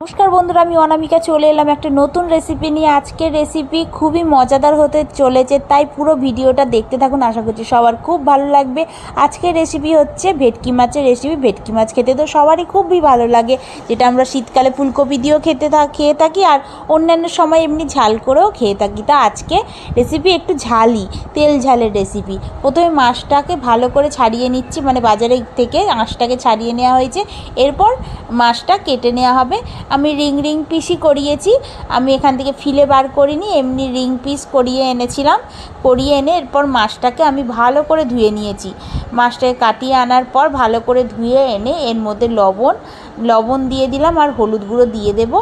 নমস্কার বন্ধুরা, আমি অনামিকা চলে এলাম একটা নতুন রেসিপি নিয়ে। আজকের রেসিপি খুবই মজাদার হতে চলেছে, তাই পুরো ভিডিওটা দেখতে থাকুন। আশা করছি সবার খুব ভালো লাগবে। আজকের রেসিপি হচ্ছে ভেটকি মাছের রেসিপি ভেটকি মাছ খেতে তো সবারই খুবই ভালো লাগে, যেটা আমরা শীতকালে ফুলকপি দিয়েও খেতে খেয়ে থাকি, আর অন্যান্য সময় এমনি ঝাল করেও খেয়ে থাকি। তা আজকে রেসিপি একটু ঝালই তেল ঝালের রেসিপি প্রথমে মাছটাকে ভালো করে ছাড়িয়ে নিচ্ছি মানে বাজারে থেকে আঁশটাকে ছাড়িয়ে নেওয়া হয়েছে। এরপর মাছটা কেটে নেওয়া হবে। আমি রিং রিং পিসই করিয়েছি। আমি এখান থেকে ফিলে বার করিনি, এমনি রিং পিস করিয়ে এনেছিলাম। করিয়ে এনে এরপর মাছটাকে আমি ভালো করে ধুয়ে নিয়েছি। মাছটাকে কাটিয়ে আনার পর ভালো করে ধুয়ে এনে এর মধ্যে লবণ লবণ দিয়ে দিলাম আর হলুদ গুঁড়ো দিয়ে দেব।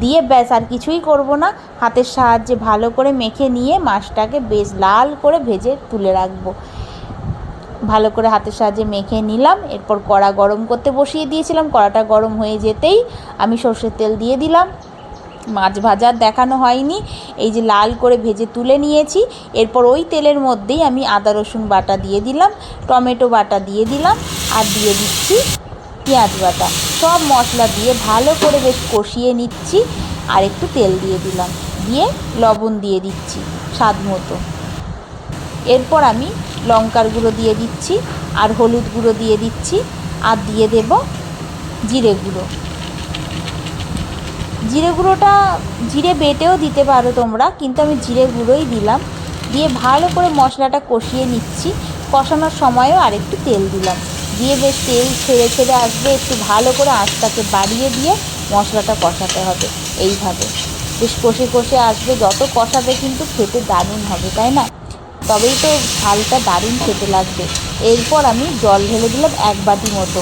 দিয়ে ব্যাস, আর কিছুই করব না। হাতের সাহায্যে ভালো করে মেখে নিয়ে মাছটাকে বেশ লাল করে ভেজে তুলে রাখব। ভালো করে হাতের সাহায্যে মেখে নিলাম। এরপর কড়া গরম করতে বসিয়ে দিয়েছিলাম। কড়াটা গরম হয়ে যেতেই আমি সর্ষের তেল দিয়ে দিলাম। মাছ ভাজার দেখানো হয়নি। এই যে লাল করে ভেজে তুলে নিয়েছি। এরপর ওই তেলের মধ্যেই আমি আদা, রসুন বাটা দিয়ে দিলাম। টমেটো বাটা দিয়ে দিলাম। আর দিয়ে দিচ্ছি পেঁয়াজ বাটা। সব মশলা দিয়ে ভালো করে বেশ কষিয়ে নিচ্ছি। আর একটু তেল দিয়ে দিলাম। দিয়ে লবণ দিয়ে দিচ্ছি স্বাদ মতো। এরপর আমি লঙ্কার গুঁড়ো দিয়ে দিচ্ছি আর হলুদ গুঁড়ো দিয়ে দিচ্ছি আর দিয়ে দেব জিরে গুঁড়ো। জিরে গুঁড়োটা জিরে বেটেও দিতে পারো তোমরা, কিন্তু আমি জিরে গুঁড়োই দিলাম। দিয়ে ভালো করে মশলাটা কষিয়ে নিচ্ছি। কষানোর সময়ও আরেকটু তেল দিলাম। দিয়ে বেশ তেল ছেড়ে ছেড়ে আসবে, একটু ভালো করে আঁচটাকে বাড়িয়ে দিয়ে মশলাটা কষাতে হবে এইভাবে। বেশ কষে কষে আসবে, যত কষাবে কিন্তু খেতে দারুণ হবে, তাই না? তবেই তো ঝালটা দারুণ খেতে লাগবে। এরপর আমি জল ঢেলে দিলাম এক বাটি মতো।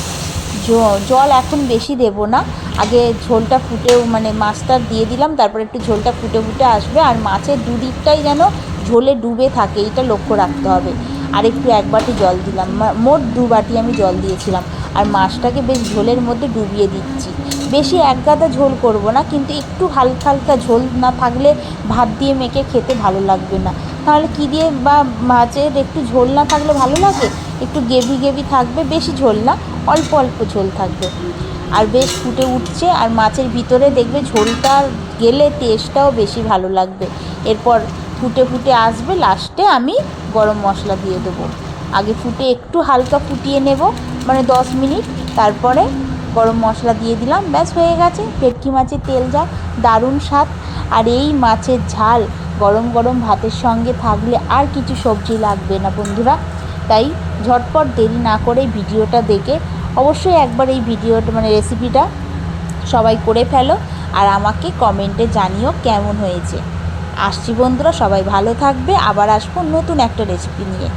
জল এখন বেশি দেব না। আগে ঝোলটা ফুটেও মানে মাছটা দিয়ে দিলাম, তারপর একটু ঝোলটা ফুটে ফুটে আসবে। আর মাছের দুদিকটাই যেন ঝোলে ডুবে থাকে এটা লক্ষ্য রাখতে হবে। আর একটু এক বাটি জল দিলাম। মোট দু বাটি আমি জল দিয়েছিলাম। আর মাছটাকে বেশ ঝোলের মধ্যে ডুবিয়ে দিচ্ছি। বেশি এক গাদা ঝোল করব না, কিন্তু একটু হালকা হালকা ঝোল না থাকলে ভাত দিয়ে মেখে খেতে ভালো লাগবে না। তাহলে কী দিয়ে বা মাছের একটু ঝোল না থাকলে ভালো লাগে? একটু গেভি গেভি থাকবে, বেশি ঝোল না, অল্প অল্প ঝোল থাকবে। আর বেশ ফুটে উঠছে, আর মাছের ভিতরে দেখবে ঝোলটা গেলে টেস্টটাও বেশি ভালো লাগবে। এরপর ফুটে ফুটে আসবে লাস্টে আমি গরম মশলা দিয়ে দেবো। আগে ফুটে একটু হালকা ফুটিয়ে নেব মানে দশ মিনিট। তারপরে গরম মশলা দিয়ে দিলাম, ব্যাস হয়ে গেছে। ভেটকি মাছের তেল যা, দারুণ স্বাদ। আর এই মাছের ঝাল গরম গরম ভাতের সঙ্গে থাকলে আর কিছু সবজি লাগবে না বন্ধুরা। তাই ঝটপট দেরি না করে ভিডিওটা দেখে অবশ্যই একবার এই ভিডিওটা মানে রেসিপিটা সবাই করে ফেলো আর আমাকে কমেন্টে জানিও কেমন হয়েছে। আসছি বন্ধুরা, সবাই ভালো থাকবে। আবার আসব নতুন একটা রেসিপি নিয়ে।